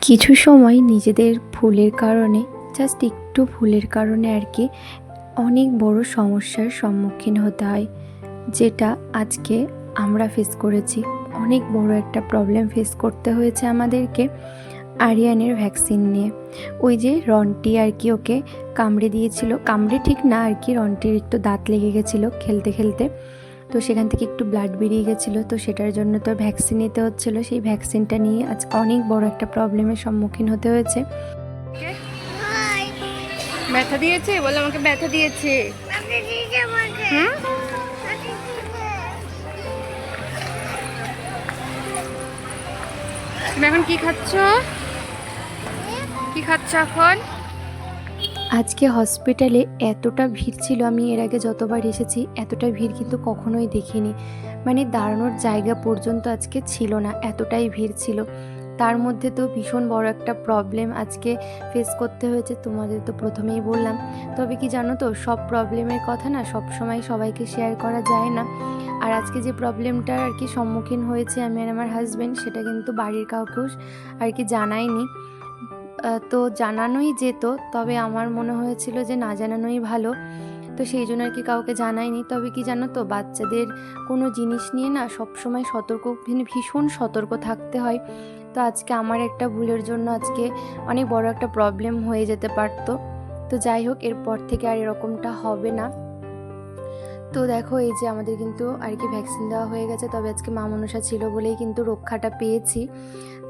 কিছু সময় নিজেদের ভুলের কারণে জাস্ট একটু ভুলের কারণে আর কি, অনেক বড় সমস্যার সম্মুখীন হতে হয়, যেটা আজকে আমরা ফেস করেছি। অনেক বড় একটা প্রবলেম ফেস করতে হয়েছে আমাদেরকে আরিয়ানের ভ্যাকসিন নিয়ে। ওই যে রন্টি আর কি ওকে কামড়ে দিয়েছিল। কামড়ে ঠিক না আর কি, রন্টির একটু দাঁত লেগে গেছিল খেলতে খেলতে। তো সেখান থেকে একটু ব্লাড বেরিয়ে গেছিল, তো সেটার জন্য তো ভ্যাকসিন নিতে হচ্ছিল। সেই ভ্যাকসিনটা নিয়ে আজ অনেক বড় একটা প্রবলেমের সম্মুখীন হতে হয়েছে। ব্যথা দিয়েছে? বলে আমাকে ব্যথা দিয়েছে। তুমি এখন কি খাচ্ছ? কি খাচ্ছ এখন? আজকে হসপিটালে এতটা ভিড় ছিল, আমি এর আগে যতবার এসেছি, এতটা ভিড় কিন্তু কখনোই দেখিনি। মানে দাঁড়ানোর জায়গা পর্যন্ত আজকে ছিল না, এতটাই ভিড় ছিল। তার মধ্যে তো ভীষণ বড় একটা প্রবলেম আজকে ফেস করতে হয়েছে, তোমাদের তো প্রথমেই বললাম। তবে কি জানো তো, সব প্রবলেমের কথা না সব সময় সবাইকে শেয়ার করা যায় না। আর আজকে যে প্রবলেমটার আর কি সম্মুখীন হয়েছে আমি আর আমার হাজব্যান্ড সেটা কিন্তু বাড়ির কাউকেও আর কি জানাইনি। তো জানানোই যেত, তবে আমার মনে হয়েছিল যে না জানানোই ভালো। তো সেই জন্য আর কি কাউকে জানাইনি। তবে কি জানো তো, বাচ্চাদের কোনো জিনিস নিয়ে না সবসময় সতর্ক মানে ভীষণ সতর্ক থাকতে হয়। তো আজকে আমার একটা ভুলের জন্য আজকে অনেক বড় একটা প্রবলেম হয়ে যেতে পারতো। তো যাই হোক, এরপর থেকে আর এরকমটা হবে না। তো দেখো, এই যে আমাদের কিন্তু আর কি ভ্যাকসিন দেওয়া হয়ে গেছে। তবে আজকে মা মনসা ছিল বলেই কিন্তু রক্ষাটা পেয়েছি।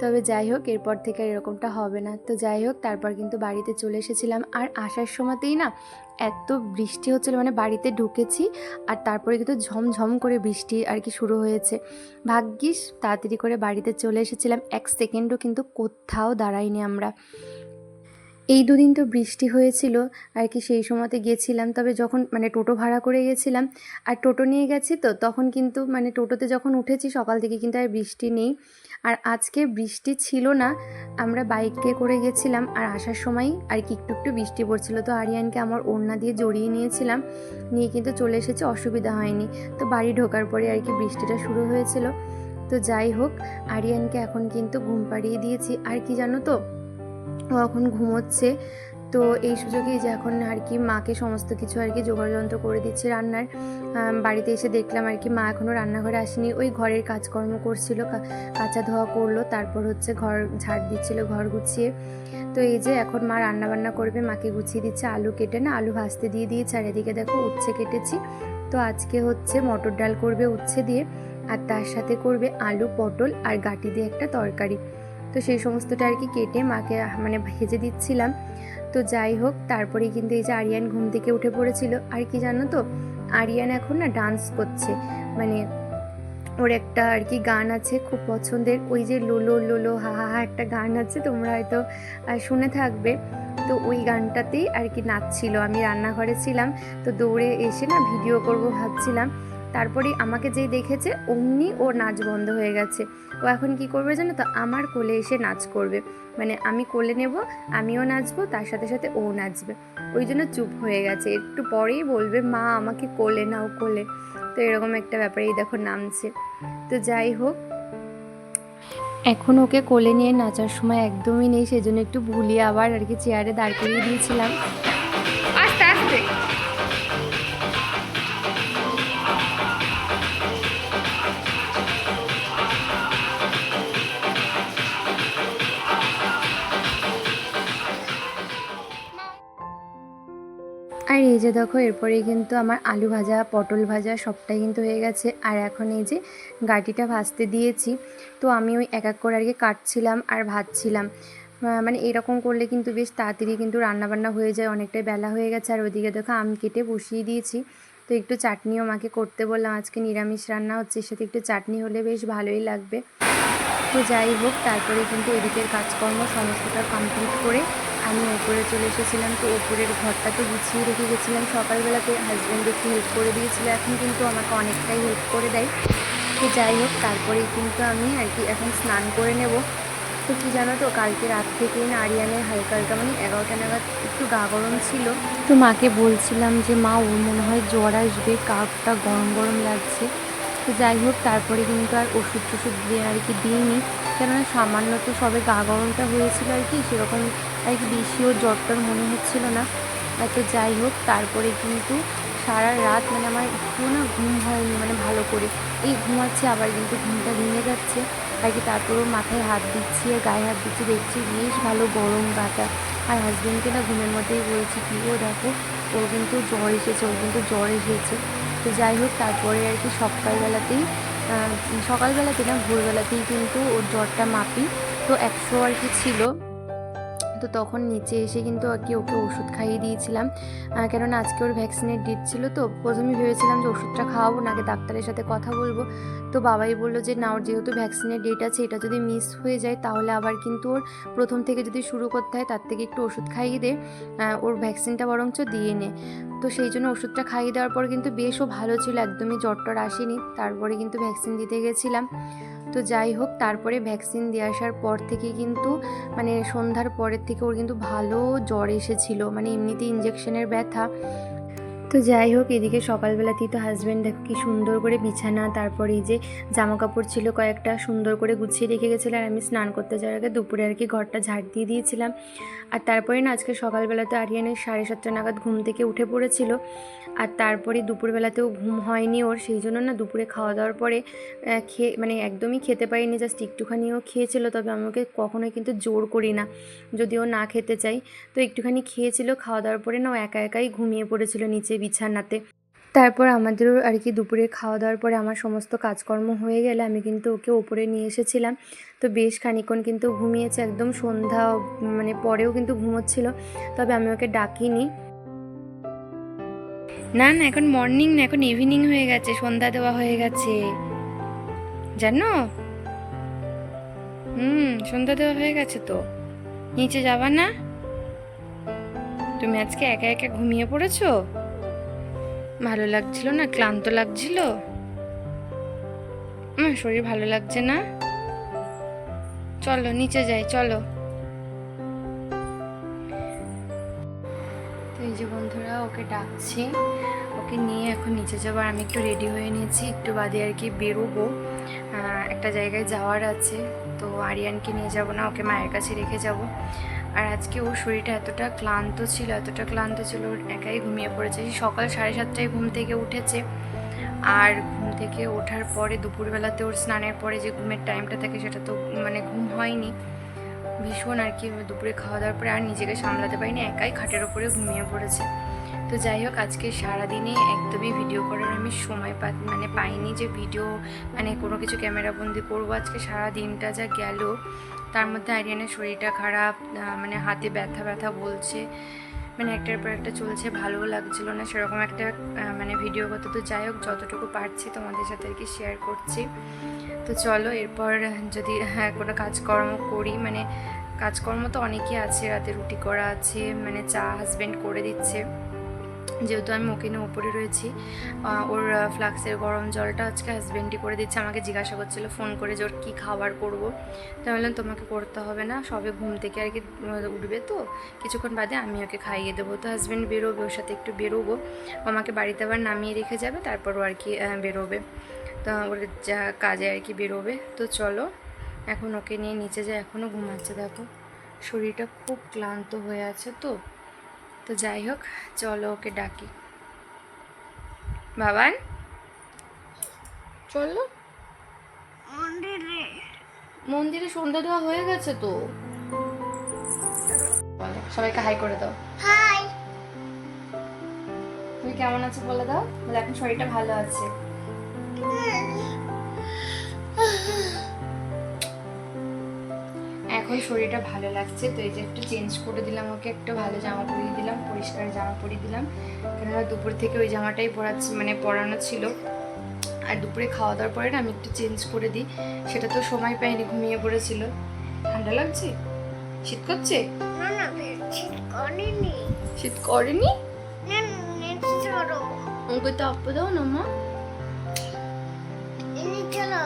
তবে যাই হোক, এরপর থেকে আর এরকমটা হবে না। তো যাই হোক, তারপর কিন্তু বাড়িতে চলে এসেছিলাম। আর আসার সময়তেই না এত বৃষ্টি হচ্ছিল মানে বাড়িতে ঢুকেছি আর তারপরে কিন্তু ঝমঝম করে বৃষ্টি আর কি শুরু হয়েছে। ভাগ্যিস, তাড়াতাড়ি করে বাড়িতে চলে এসেছিলাম। এক সেকেন্ডও কিন্তু কোথাও দাঁড়াইনি আমরা। এই দুদিন তো বৃষ্টি হয়েছিল, আর কি সেই সময়তে গেছিলাম। তবে যখন মানে টোটো ভাড়া করে গেছিলাম, আর টোটো নিয়ে গেছি তো, তখন কিন্তু মানে টোটোতে যখন উঠেছি, সকাল থেকে কিন্তু আর বৃষ্টি নেই। আর আজকে বৃষ্টি ছিল না, আমরা বাইকে করে গেছিলাম, আর আসার সময় আর কি একটু একটু বৃষ্টি পড়ছিল। তো আরিয়ানকে আমার ওড়না দিয়ে জড়িয়ে নিয়েছিলাম, নিয়ে কিন্তু চলে এসেছে, অসুবিধা হয়নি। তো বাড়ি ঢোকার পরে আর কি বৃষ্টিটা শুরু হয়েছিল। তো যাই হোক, আরিয়ানকে এখন কিন্তু ঘুম পাড়িয়ে দিয়েছি। আর কি জানো তো ও এখন ঘুমোচ্ছে। তো এই সুযোগেই যে এখন আর কি মাকে সমস্ত কিছু আর কি জোগাড় যন্ত্র করে দিচ্ছে রান্নার। বাড়িতে এসে দেখলাম আর কি মা এখনও রান্নাঘরে আসেনি। ওই ঘরের কাজকর্ম করছিল কাঁচা ধোয়া করল, তারপর হচ্ছে ঘর ঝাড় দিচ্ছিল, ঘর গুছিয়ে। তো এই যে এখন মা রান্না বান্না করবে, মাকে গুছিয়ে দিচ্ছে, আলু কেটে না আলু ভাজতে দিয়ে দিয়েছে। আর এদিকে দেখো উচ্ছে কেটেছি। তো আজকে হচ্ছে মটর ডাল করবে উচ্ছে দিয়ে, আর তার সাথে করবে আলু পটল আর গাটি দিয়ে একটা তরকারি। তো সেই সমস্তটা আর কি কেটে মাকে মানে ভেজে দিচ্ছিলাম। তো যাই হোক তারপরে কিন্তু এই যে আরিয়ান ঘুম থেকে উঠে পড়েছিল। আর কি জানো তো, আরিয়ান এখন না ডান্স করছে। মানে ওর একটা আর কি গান আছে খুব পছন্দের। ওই যে লোলো লোলো হা হা হা একটা গান আছে, তোমরা হয়তো শুনে থাকবে। তো ওই গানটাতেই আর কি নাচছিল। আমি রান্নাঘরে ছিলাম, তো দৌড়ে এসে না ভিডিও করব ভাবছিলাম। তারপরে আমাকে যেই দেখেছে, অমনি ওর নাচ বন্ধ হয়ে গেছে। ও এখন কি করবে জানো তো? আমার কোলে এসে নাচ করবে। মানে আমি কোলে নেব, আমিও নাচবো, তার সাথে সাথে ও নাচবে। ওই জন্য চুপ হয়ে গেছে। একটু পরেই বলবে, মা, আমাকে কোলে নাও, কোলে। তো এরকম একটা ব্যাপারেই দেখো নামছে। তো যাই হোক। এখন ওকে কোলে নিয়ে নাচার সময় একদমই নেই, সেজন্য একটু ভুলিয়ে আবার আর কি চেয়ারে দাঁড় করিয়ে দিয়েছিলাম। আর এই যে দেখো এরপরে কিন্তু আমার আলু ভাজা, পটল ভাজা সবটাই কিন্তু হয়ে গেছে। আর এখন এই যে গাটিটা ভাজতে দিয়েছি, তো আমি ওই এক এক করে আর কি কাটছিলাম আর ভাজছিলাম। মানে এরকম করলে কিন্তু বেশ তাড়াতাড়ি কিন্তু রান্নাবান্না হয়ে যায়, অনেকটাই বেলা হয়ে গেছে। আর ওদিকে দেখো, আম কেটে বসিয়ে দিয়েছি। তো একটু চাটনিও মাকে করতে বললাম, আজকে নিরামিষ রান্না হচ্ছে সাথে একটু চাটনি হলে বেশ ভালোই লাগবে। তো যাই হোক, তারপরে কিন্তু এদিকের কাজকর্ম সমস্তটা কমপ্লিট করে আমি ওপরে চলে এসেছিলাম, তো ওপরের ঘরটা তো গুছিয়ে রেখে গেছিলাম। সকালবেলাতে হাজব্যান্ড একটু হেল্প করে দিয়েছিল, এখন কিন্তু আমাকে অনেকটাই হেল্প করে দেয়। তো যাই হোক, তারপরেই কিন্তু আমি আর কি এখন স্নান করে নেব। তো কি জানো তো, কালকে রাত থেকেই না আরিয়ানের হালকা হালকা মানে এগারোটা নাগাদ একটু গা গরম ছিল। তো মাকে বলছিলাম যে, মা, ওর মনে হয় জ্বর আসবে কাকটা গরম গরম লাগছে। তো যাই হোক, তারপরে কিন্তু আর ওষুধ টষুধ দিয়ে আর কি দিইনি। কেননা সামান্য তো সবে গা গরমটা হয়েছিল আর কি, সেরকম কি বেশিও জ্বরটার মনে হচ্ছিল না। তো যাই হোক, তারপরে কিন্তু সারা রাত মানে আমার একটুও না ঘুম হয়নি মানে ভালো করে। এই ঘুমাচ্ছে, আবার কিন্তু ঘুমটা ভেঙে যাচ্ছে। আর কি তারপরেও মাথায় হাত দিচ্ছি আর গায়ে হাত দিচ্ছি, দেখছি বেশ ভালো গরম গাটা। আর হাজব্যান্ডকে না ঘুমের মধ্যেই বলছি, কী ও দেখো, ওর কিন্তু জ্বর এসেছে, ওর কিন্তু জ্বর এসেছে। তো যাই হোক, তারপরে আর কি সকালবেলাতেই সকালবেলাতে না, ভোরবেলাতেই কিন্তু ওর জ্বরটা মাপি। তো একশো আর কি ছিল। তো তখন নিচে এসে কিন্তু আর কি ওকে ওষুধ খাইয়ে দিয়েছিলাম। কেননা আজকে ওর ভ্যাকসিনের ডেট ছিল তো, প্রথমে ভেবেছিলাম যে ওষুধটা খাওয়াবো না, আগে ডাক্তারের সাথে কথা বলব। তো বাবাই বলল যে, না, ওর যেহেতু ভ্যাকসিনের ডেট আছে, এটা যদি মিস হয়ে যায়, তাহলে আবার কিন্তু ওর প্রথম থেকে যদি শুরু করতে হয়, তার থেকে একটু ওষুধ খাইয়ে দে ওর ভ্যাকসিনটা বরঞ্চ দিয়ে নে। তো সেই জন্য ওষুধটা খাইয়ে দেওয়ার পর কিন্তু বেশও ভালো ছিল, একদমই জ্বর টর আসেনি। তারপরে কিন্তু ভ্যাকসিন দিতে গেছিলাম। তো যাই হোক, তারপরে ভ্যাকসিন দিয়ে আসার পর থেকে কিন্তু মানে সন্ধ্যার পরের থেকে ওর কিন্তু ভালো জ্বর এসেছিল। মানে এমনিতে ইঞ্জেকশনের ব্যথা। তো যাই হোক, এদিকে সকালবেলাতেই তো হাজব্যান্ড দেখো কি সুন্দর করে বিছানা, তারপরে এই যে জামা কাপড় ছিল কয়েকটা সুন্দর করে গুছিয়ে রেখে গেছিল, আর আমি স্নান করতে যাওয়ার আগে দুপুরে আর কি ঘরটা ঝাড় দিয়ে দিয়েছিলাম। আর তারপরে না, আজকে সকালবেলাতে আরিয়ানের সাড়ে সাতটা নাগাদ ঘুম থেকে উঠে পড়েছিল, আর তারপরে দুপুরবেলাতেও ঘুম হয়নি ওর, সেই জন্য না দুপুরে খাওয়া দাওয়ার পরে খেয়ে মানে একদমই খেতে পারিনি জাস্ট একটুখানিও খেয়েছিল, তবে আমি ওকে কখনোই কিন্তু জোর করি না, যদি ও না খেতে চাই তো একটুখানি খেয়েছিল, খাওয়া দাওয়ার পরে না ও একা একাই ঘুমিয়ে পড়েছিল, নিচে বিছানাতে। তারপর আমাদেরও আর কি দুপুরে খাওয়া দাওয়ার পরে আমার সমস্ত কাজকর্ম হয়ে গেলে আমি কিন্তু ওকে ওপরে নিয়ে এসেছিলাম। তো বেশ খানিক্ষণ কিন্তু ঘুমিয়েছে, একদম সন্ধ্যা মানে পরেও কিন্তু ঘুমোচ্ছিল, তবে আমি ওকে ডাকিনি। না না, এখন মর্নিং না, এখন ইভিনিং হয়ে গেছে, সন্ধ্যা দেওয়া হয়ে গেছে। জানো? হুম, সন্ধ্যা দেওয়া হয়ে গেছে তো। নিচে যাবা না? তুমি আজকে একা একা ঘুমিয়ে পড়েছো? ভালো লাগছিল না? ক্লান্ত লাগছিল? শরীর ভালো লাগছে না? চলো, নিচে যাই, চলো। তো এই যে বন্ধুরা, ওকে ডাকছি। ওকে নিয়ে এখন নিচে যাব। আমি একটু রেডি হয়ে নিয়েছি। একটু বাদে আর কি বেরোবো। একটা জায়গায় যাওয়ার আছে। তো আরিয়ানকে নিয়ে যাব না, ওকে মায়ের কাছে রেখে যাব। আর আজকে ওর শরীরটা এতটা ক্লান্ত ছিল, এতটা ক্লান্ত ছিল একাই ঘুমিয়ে পড়েছে। সকাল সাড়ে সাতটায় ঘুম থেকে উঠেছে। আর ঘুম থেকে ওঠার পরে দুপুরবেলাতে ওর স্নানের পরে যে ঘুমের টাইমটা থাকে সেটা তো মানে ঘুম হয়নি। ভীষণ আর কি, দুপুরে খাওয়া দাওয়ার পরে আর নিজেকে সামলাতে পারিনি, একাই খাটের ওপরে ঘুমিয়ে পড়েছে। তো যাই হোক, আজকে সারাদিনে একদমই ভিডিও করার আমি সময় পা মানে পাইনি যে ভিডিও মানে কোনো কিছু ক্যামেরা বন্দি করব। আজকে সারা দিনটা যা গেল তার মধ্যে আরিয়ানের শরীরটা খারাপ মানে হাতে ব্যথা ব্যথা বলছে মানে একটার পর একটা চলছে ভালো লাগছিল না, সেরকম একটা মানে ভিডিও করতে। তো যাই হোক, যতটুকু পারছি তোমাদের সাথে আর কি শেয়ার করছি। তো চলো, এরপর যদি হ্যাঁ কোনো কাজকর্ম করি মানে কাজকর্ম তো অনেকই আছে, রাতে রুটি করা আছে মানে চা হাজবেন্ড করে দিচ্ছে। যেহেতু আমি ওকে নিয়ে ওপরে রয়েছি ওর ফ্লাক্সের গরম জলটা আজকে হাজবেন্ডই করে দিচ্ছে, আমাকে জিজ্ঞাসা করছিল, ফোন করে যে ওর কী খাবার করব। তো বললাম, তোমাকে করতে হবে না, সবে ঘুম থেকে আর কি উঠবে তো, কিছুক্ষণ বাদে আমি ওকে খাইয়ে দেবো। তো হাজব্যান্ড বেরোবে, ওর সাথে একটু বেরোবো আমাকে বাড়িতে আবার নামিয়ে রেখে যাবে, তারপর ও আর কি বেরোবে। তো ওর যা কাজে আর কি বেরোবে, তো চলো, এখন ওকে নিয়ে নিচে যায় এখনও ঘুমাচ্ছে, দেখো। শরীরটা খুব ক্লান্ত হয়ে আছে তো। তো যাই হোক চলো ওকে ডাকি। বাবান? চলো। মন্দিরে মন্দিরে সন্ধ্যা দেওয়া হয়ে গেছে তো? বলো সবাইকে হাই করে দাও। হাই তুমি কেমন আছো বলে দাও? বলে এখন শরীরটা ভালো আছে। এখন শরীরটা ভালো লাগছে তো এই যে একটু চেঞ্জ করে দিলাম ওকে একটু ভালো জামা পরিয়ে দিলাম পরিষ্কার জামা পরিয়ে দিলাম। কেননা দুপুর থেকে ওই জামাটাই পরাচ্ছি মানে পরানো ছিল। আর দুপুরে খাওয়া দাওয়ার পরে না আমি একটু চেঞ্জ করে দিই। সেটা তো সময় পাইনি ঘুমিয়ে পড়েছিল। ঠান্ডা লাগছে? শীত করছে? শীত করেনি। নেট তো আপু দাও না মা। চলো।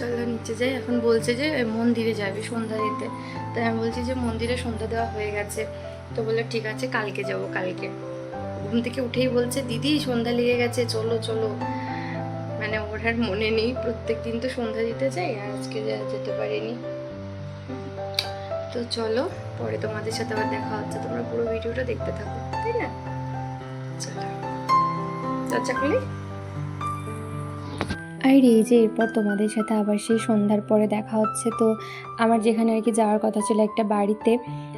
চলো নিচে যাই এখন বলছে যে মন্দিরে যাবে সন্ধ্যা দিতে। তাই আমি বলছি যে, মন্দিরে সন্ধ্যা দেওয়া হয়ে গেছে। তো বলল, ঠিক আছে, কালকে যাব, কালকে। ঘুম থেকে উঠেই বলছে, দিদি, সন্ধ্যা লেগে গেছে, চলো চলো। মানে ওর আর মনে নেই, প্রত্যেক দিন তো সন্ধ্যা দিতে যাই আজকে যেতে পারিনি। তো চলো, পরে তোমাদের সাথে আবার দেখা হচ্ছে। তোমরা পুরো ভিডিওটা দেখতে থাকো, তাই না? চলো। দরজা খুলি। আর এই যে এরপর তোমাদের সাথে আবার সেই সন্ধ্যার পরে দেখা হচ্ছে, তো আমার যেখানে আর কি যাওয়ার কথা ছিল একটা বাড়িতে,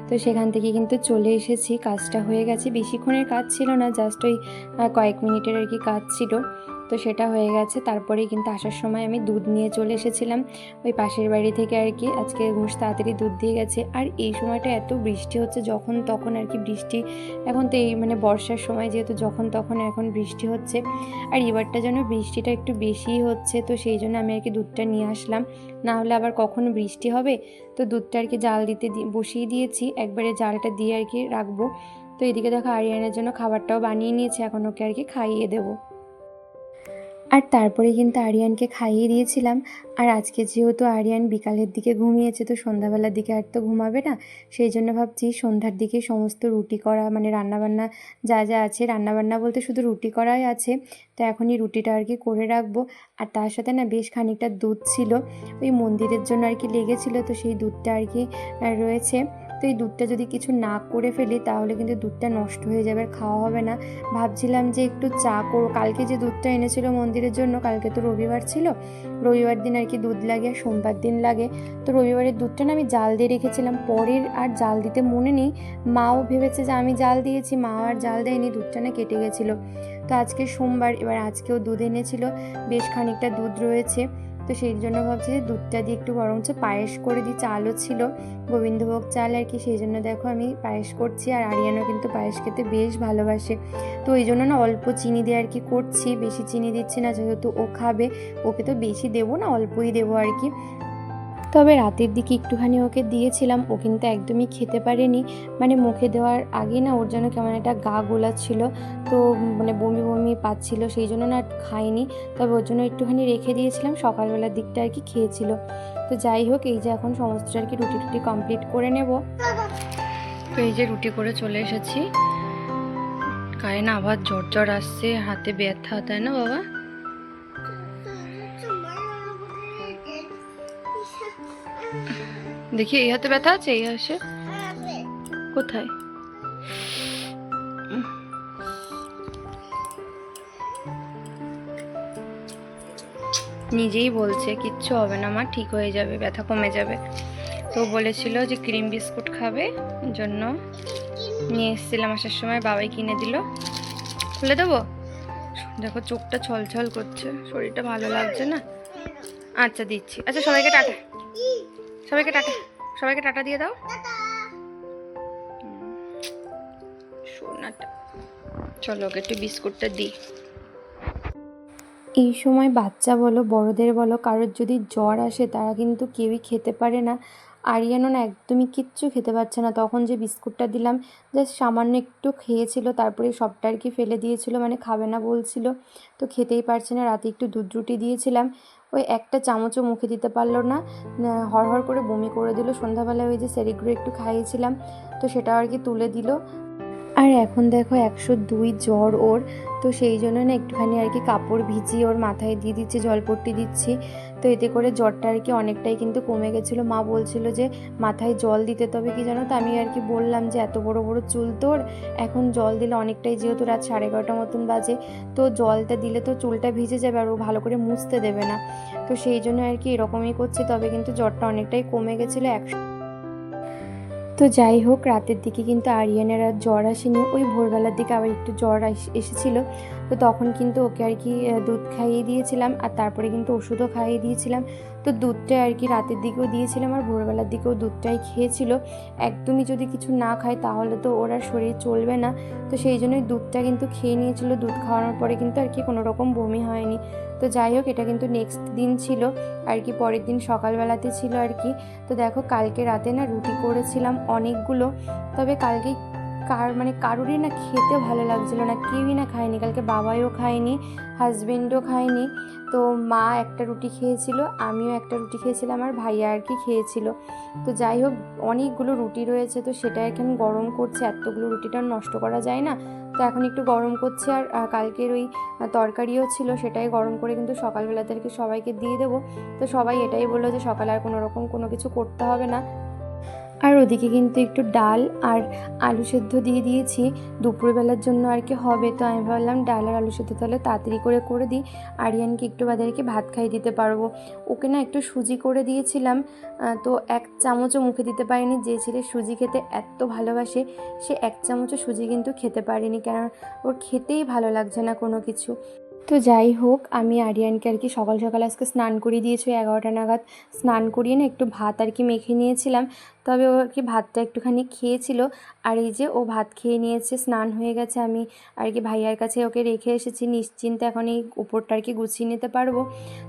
তো সেখান থেকে কিন্তু চলে এসেছি। কাজটা হয়ে গেছে। বেশিক্ষণের কাজ ছিল না জাস্ট ওই কয়েক মিনিটের আর কি কাজ ছিল। তো সেটা হয়ে গেছে। তারপরেই কিন্তু আসার সময় আমি দুধ নিয়ে চলে এসেছিলাম। ওই পাশের বাড়ি থেকে আর কি। আজকে ঘুষ তাড়াতাড়ি দুধ দিয়ে গেছে। আর এই সময়টা এত বৃষ্টি হচ্ছে, যখন তখন আর কি বৃষ্টি। এখন তো এই মানে বর্ষার সময় যেহেতু যখন তখন এখন বৃষ্টি হচ্ছে। আর এবারটা যেন বৃষ্টিটা একটু বেশিই হচ্ছে, তো সেই জন্য আমি আর কি দুধটা নিয়ে আসলাম। না হলে আবার কখন বৃষ্টি হবে? তো দুধটা আর কি জাল দিতে বসিয়ে দিয়েছি। একবারে জালটা দিয়ে আর কি রাখব। তো এদিকে দেখো আরিয়ানের জন্য খাবারটাও বানিয়ে নিয়েছে। এখন ওকে আর কি খাইয়ে দেবো। আর তারপরে কিন্তু আরিয়ানকে খাইয়ে দিয়েছিলাম। আর আজকে যেহেতু আরিয়ান বিকালের দিকে ঘুমিয়েছে, তো সন্ধ্যাবেলার দিকে আর তো ঘুমাবে না। সেই জন্য ভাবছি সন্ধ্যার দিকে সমস্ত রুটি করা মানে রান্নাবান্না যা যা আছে, রান্নাবান্না বলতে শুধু রুটি করাই আছে। তো এখনই রুটিটা আর কি করে রাখব। আর তার সাথে না বেশ খানিকটা দুধ ছিল। ওই মন্দিরের জন্য আর কি লেগেছিলো, তো সেই দুধটা আর কি রয়েছে। তো এই দুধটা যদি কিছু না করে ফেলি, তাহলে কিন্তু দুধটা নষ্ট হয়ে যাবে, আর খাওয়া হবে না। ভাবছিলাম যে একটু চা করো কালকে যে দুধটা এনেছিল মন্দিরের জন্য, কালকে তো রবিবার ছিল। রবিবার দিন আর কি দুধ লাগে আর সোমবার দিন লাগে। তো রবিবারের দুধটা না আমি জাল দিয়ে রেখেছিলাম। পরের আর জাল দিতে মনে নেই। মাও ভেবেছে যে আমি জাল দিয়েছি, মা আর জাল দেয়নি, দুধটা না কেটে গেছিল। তো আজকে সোমবার, এবার আজকেও দুধ এনেছিল। বেশ খানিকটা দুধ রয়েছে। তো সেই জন্য ভাবছি যে দুধটা দিয়ে একটু বরঞ্চ পায়েস করে দিই, চালও ছিল, গোবিন্দভোগ চাল আর কি, সেই জন্য দেখো আমি পায়েস করছি আর আরিয়ানও কিন্তু পায়েস খেতে বেশ ভালোবাসে। তো এই জন্য না অল্প চিনি দিয়ে আর কি করছি, বেশি চিনি দিচ্ছি না, যেহেতু ও খাবে, ওকে তো বেশি দেবো না, অল্পই দেবো আর কি। তবে রাতের দিকে একটুখানি ওকে দিয়েছিলাম, ও কিন্তু একদমই খেতে পারেনি। মানে মুখে দেওয়ার আগে না ওর জন্য কেমন একটা গা গোলা ছিল তো মানে বমি বমি পাচ্ছিল, সেই জন্য না খাইনি। তবে ওর জন্য একটুখানি রেখে দিয়েছিলাম, সকালবেলার দিকটা আর কি খেয়েছিল। তো যাই হোক, এই যে এখন সমস্ত আর কি রুটি টুটি কমপ্লিট করে নেব। তো এই যে রুটি করে চলে এসেছি। গায়ে না আবার জ্বর জ্বর আসছে, হাতে ব্যথা, তাই না বাবা? দেখি, এই হাতে ব্যথা আছে, এই হাসে কোথায়? নিজেই বলছে, কিচ্ছু হবে না মা, ঠিক হয়ে যাবে, ব্যথা কমে যাবে। তো বলেছিল যে ক্রিম বিস্কুট খাবে, জন্য নিয়ে এসেছিলাম আসার সময়, বাবাই কিনে দিল। খুলে দেবো? দেখো, চোখটা ছলছল করছে, শরীরটা ভালো লাগছে না? আচ্ছা দিচ্ছি। আচ্ছা সবাইকে টাটা। সবাইকে টাটা সবাইকে টাটা দিয়ে দাও। সোনাটা। চলো ওকে একটু বিস্কুটটা দিই। এই সময় বাচ্চা বলো বড়দের বলো কারোর যদি জ্বর আসে তারা কিন্তু কেউই খেতে পারে না। আরিয়ানো না একদমই কিচ্ছু খেতে পারছে না। তখন যে বিস্কুটটা দিলাম জাস্ট সামান্য একটু খেয়েছিল তারপরে সবটা আর কি ফেলে দিয়েছিল মানে খাবে না বলছিল। তো খেতেই পারছে না। রাতে একটু দুধ রুটি দিয়েছিলাম। ওই একটা চামচও মুখে দিতে পারল না। হড়হড় করে বমি করে দিল। সন্ধ্যাবেলায় ওই যে সেরিগুলো একটু খাইয়েছিলাম, তো সেটা আর কি তুলে দিল। আর এখন দেখো একশো দুই জ্বর ওর, তো সেই জন্য না একটুখানি আর কি কাপড় ভিজিয়ে ওর মাথায় দিয়ে দিচ্ছি, জলপট্টি দিচ্ছি। তো এতে করে জ্বরটা আর কি অনেকটাই কিন্তু কমে গেছিল। মা বলছিল যে মাথায় জল দিতে তবে কি জানো? তো আমি আর কি বললাম যে এত বড় বড় চুল তোর, এখন জল দিলে অনেকটাই যেহেতু রাত সাড়ে এগারোটা মতন বাজে, তো জলটা দিলে তো চুলটা ভিজে যাবে আর ও ভালো করে মুছতে দেবে না। তো সেই জন্য আর কি এরকমই করছি, তবে কিন্তু জ্বরটা অনেকটাই কমে গেছিল একশো তো যাই হোক, রাতের দিকে কিন্তু আরিয়ানের আর জ্বর আসেনি। ওই ভোরবেলার দিকে আবার একটু জ্বর এসেছিল। তো তখন কিন্তু ওকে আর কি দুধ খাইয়ে দিয়েছিলাম আর তারপরে কিন্তু ওষুধও খাইয়ে দিয়েছিলাম। তো দুধটা আর কি রাতের দিকেও দিয়েছিলাম আর ভোরবেলার দিকেও দুধটাই খেয়েছিল। একদমই যদি কিছু না খায় তাহলে তো ওর আর শরীর চলবে না। তো সেই জন্যই দুধটা কিন্তু খেয়ে নিয়েছিল। দুধ খাওয়ানোর পরে কিন্তু আর কি কোনো রকম বমি হয়নি। তো যাই হোক, এটা কিন্তু নেক্সট দিন ছিল, আর কি পরের দিন সকালবেলাতে ছিল আর কি। তো দেখো, কালকে রাতে না রুটি করেছিলাম অনেকগুলো, তবে কালকে কার মানে কারোরই না খেতে ভালো লাগছিল না। কেউই না খায়নি। কালকে বাবাইও খায়নি হাজবেন্ডও খায়নি। তো মা একটা রুটি খেয়েছিল, আমিও একটা রুটি খেয়েছিলাম, আর ভাইয়া আর কি খেয়েছিল। তো যাই হোক, অনেকগুলো রুটি রয়েছে, তো সেটা এখন গরম করছে। এতগুলো রুটিটা নষ্ট করা যায় না। তো এখন একটু গরম করছে, আর কালকের ওই তরকারিও ছিল, সেটাই গরম করে কিন্তু সকালবেলাতে আর কি সবাইকে দিয়ে দেবো। তো সবাই এটাই বলল যে সকালে আর কোনো রকম কোনো কিছু করতে হবে না। আর ওদিকে কিন্তু একটু ডাল আর আলু সেদ্ধ দিয়ে দিয়েছি। দুপুরবেলার জন্য আর কি হবে? তো আমি ভাবলাম ডাল আর আলু সেদ্ধ তাহলে তাড়াতাড়ি করে করে দিই। আরিয়ানকে একটু বাদে আর কি ভাত খাইয়ে দিতে পারব। ওকে না একটু সুজি করে দিয়েছিলাম। তো এক চামচও মুখে দিতে পারিনি। যে ছেলে সুজি খেতে এত ভালোবাসে, সে এক চামচও সুজি কিন্তু খেতে পারিনি। কেন ওর খেতেই ভালো লাগছে না কোনো কিছু। তো যাই হোক, আমি আরিয়ানকে আর কি সকাল সকাল আজকে স্নান করিয়ে দিয়েছি। এগারোটা নাগাদ স্নান করিয়ে না একটু ভাত আর কি মেখে নিয়েছিলাম। তবে ও কি ভাতটা একটুখানি খেয়েছিল। আর এই যে ও ভাত খেয়ে নিয়েছে, স্নান হয়ে গেছে, আমি আর কি ভাইয়ার কাছে ওকে রেখে এসেছি। নিশ্চিন্তে এখন এই উপরটা আর কি গুছিয়ে নিতে পারব।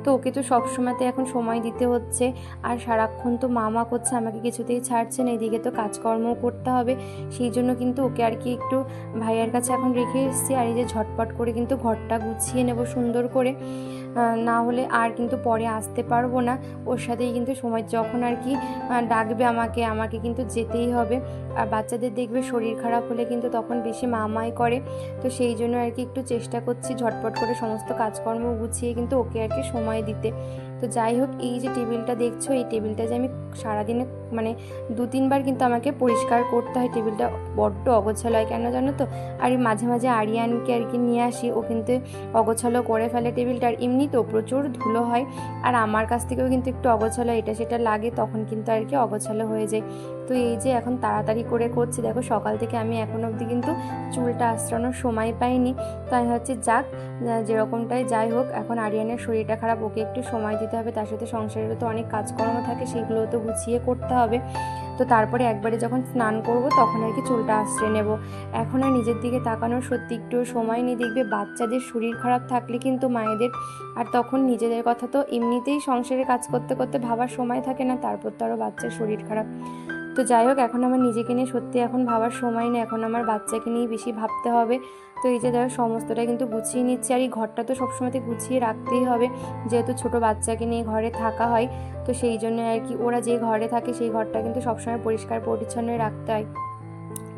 তো ওকে তো সব সময়তে এখন সময় দিতে হচ্ছে। আর সারাক্ষণ তো মামা করছে, আমাকে কিছুতেই ছাড়ছে না। এদিকে তো কাজকর্মও করতে হবে। সেই জন্য কিন্তু ওকে আর কি একটু ভাইয়ার কাছে এখন রেখে এসেছি। আর এই যে ঝটপট করে কিন্তু ঘরটা গুছিয়ে নেব সুন্দর করে। না হলে আর কিন্তু পরে আসতে পারব না। ওর সাথেই কিন্তু সময়, যখন আর কি ডাকবে আমাকে আমাকে কিন্তু যেতেই হবে। আর বাচ্চাদের দেখবে শরীর খারাপ হলে কিন্তু তখন বেশি মামাই করে। তো সেই জন্য আর কি একটু চেষ্টা করছি ঝটপট করে সমস্ত কাজকর্ম গুছিয়ে কিন্তু ওকে আর কি সময় দিতে। তো যাই হোক, এই যে টেবিলটা দেখছ, এই টেবিলটা যে আমি সারাদিনে মানে দু তিনবার কিন্তু আমাকে পরিষ্কার করতে হয়। টেবিলটা বড্ড অগোছালো হয় কেন জানো তো? আর মাঝে মাঝে আরিয়ানকে আর কি নিয়ে আসি, ও কিন্তু অগোছালো করে ফেলে টেবিলটা। আর এমনি তো প্রচুর ধুলো হয় আর আমার কাছ থেকেও কিন্তু একটু অগোছালো এটা সেটা লাগে, তখন কিন্তু আর কি অগোছালো হয়ে যায়। তো এই যে এখন তাড়াতাড়ি করে করছি, দেখো সকাল থেকে আমি এখন অবধি কিন্তু চুলটা আশ্রানোর সময় পাইনি। তাই হচ্ছে যাক যেরকমটাই যাই হোক, এখন আরিয়ানের শরীরটা খারাপ, ওকে একটু সময় দিতে হবে। তার সাথে সংসারেরও তো অনেক কাজকর্ম থাকে, সেগুলোও তো গুছিয়ে করতে হবে তো তারপরে একবারে যখন স্নান করব তখন আর কি চুলটা আশ্রে নেব। এখন আর নিজের দিকে তাকানোর সত্যি একটু সময় নেই। দেখবে বাচ্চাদের শরীর খারাপ থাকলে কিন্তু মায়েদের, আর তখন নিজেদের কথা তো এমনিতেই সংসারে কাজ করতে করতে ভাবার সময় থাকে না, তারপর তো আরও বাচ্চার শরীর খারাপ। তো যাই হোক, এখন আমার নিজেকে নিয়ে সত্যি এখন ভাবার সময় নেই। এখন আমার বাচ্চাকে নিয়ে বেশি ভাবতে হবে। তো এই যে ধরো সমস্তটা কিন্তু গুছিয়ে নিচ্ছে। আর এই ঘরটা তো সবসময়তে গুছিয়ে রাখতেই হবে। যেহেতু ছোট বাচ্চাকে নিয়ে ঘরে থাকা হয়, তো সেই জন্য আর কি ওরা যে ঘরে থাকে সেই ঘরটা কিন্তু সবসময় পরিষ্কার, পরিচ্ছন্ন রাখতে হয়।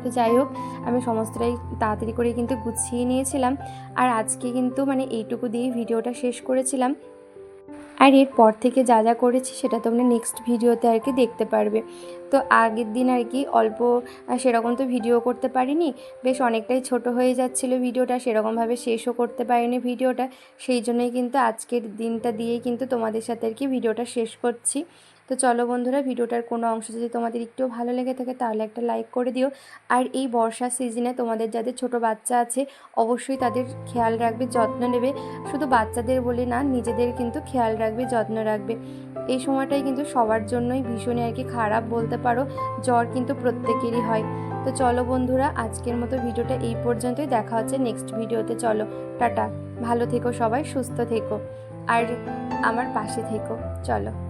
তো যাই হোক, আমি সমস্তটাই তাড়াতাড়ি করে কিন্তু গুছিয়ে নিয়েছিলাম। আর আজকে কিন্তু মানে এইটুকু দিয়েই ভিডিওটা শেষ করেছিলাম। আর এরপর থেকে যা যা করেছি সেটা তোমরা নেক্সট ভিডিওতে আর কি দেখতে পারবে। তো আগের দিন আর কি অল্প সেরকম তো ভিডিও করতে পারিনি। বেশ অনেকটাই ছোট হয়ে যাচ্ছিল ভিডিওটা সেরকমভাবে শেষও করতে পারিনি ভিডিওটা সেই জন্যই কিন্তু আজকের দিনটা দিয়েই কিন্তু তোমাদের সাথে আর কি ভিডিওটা শেষ করছি। তো চলো বন্ধুরা, ভিডিওটার কোনো অংশ যদি তোমাদের একটু ভালো লেগে থাকে তাহলে একটা লাইক করে দিও। আর এই বর্ষার সিজনে তোমাদের যাদের ছোট বাচ্চা আছে, অবশ্যই তাদের খেয়াল রাখবে, যত্ন নেবে। শুধু বাচ্চাদের বলে না, নিজেদের কিন্তু খেয়াল রাখবে, যত্ন রাখবে। এই সময়টাই কিন্তু সবার জন্যই ভীষণই আর কি খারাপ বলতে পারো, জ্বর কিন্তু প্রত্যেকেরই হয়। তো চলো বন্ধুরা, আজকের মতো ভিডিওটা এই পর্যন্তই, দেখা হচ্ছে নেক্সট ভিডিওতে। চলো, টাটা। ভালো থেকো সবাই, সুস্থ থেকো। আর আমার পাশে থেকো। চলো।